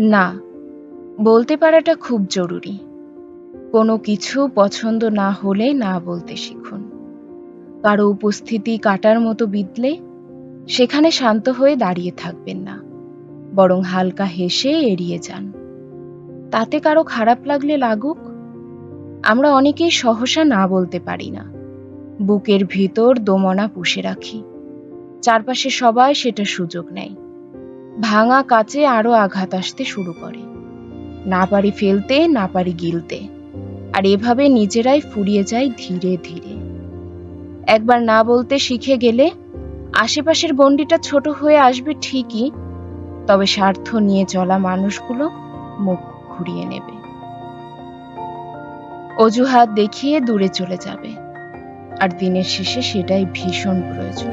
না, বলতে পারাটা খুব জরুরি। কোনো কিছু পছন্দ না হলে না বলতে শিখুন। কারও উপস্থিতি কাটার মতো বিদলে সেখানে শান্ত হয়ে দাঁড়িয়ে থাকবেন না, বরং হালকা হেসে এড়িয়ে যান। তাতে কারও খারাপ লাগলে লাগুক। আমরা অনেকেই সহসা না বলতে পারি না। বুকের ভিতর দোমনা পুষে রাখি। চারপাশে সবাই সেটা সুযোগ নেয়। ভাঙা কাচে আরও আঘাত আসতে শুরু করে। না পারি ফেলতে, না পারি গিলতে। আর এভাবে নিজেরাই ফুরিয়ে যায় ধীরে ধীরে। একবার না বলতে শিখে গেলে আশেপাশের গণ্ডিটা ছোট হয়ে আসবে ঠিকই, তবে স্বার্থ নিয়ে চলা মানুষগুলো মুখ ঘুরিয়ে নেবে। অজুহাত দেখিয়ে দূরে চলে যাবে। আর দিনের শেষে সেটাই ভীষণ প্রয়োজন।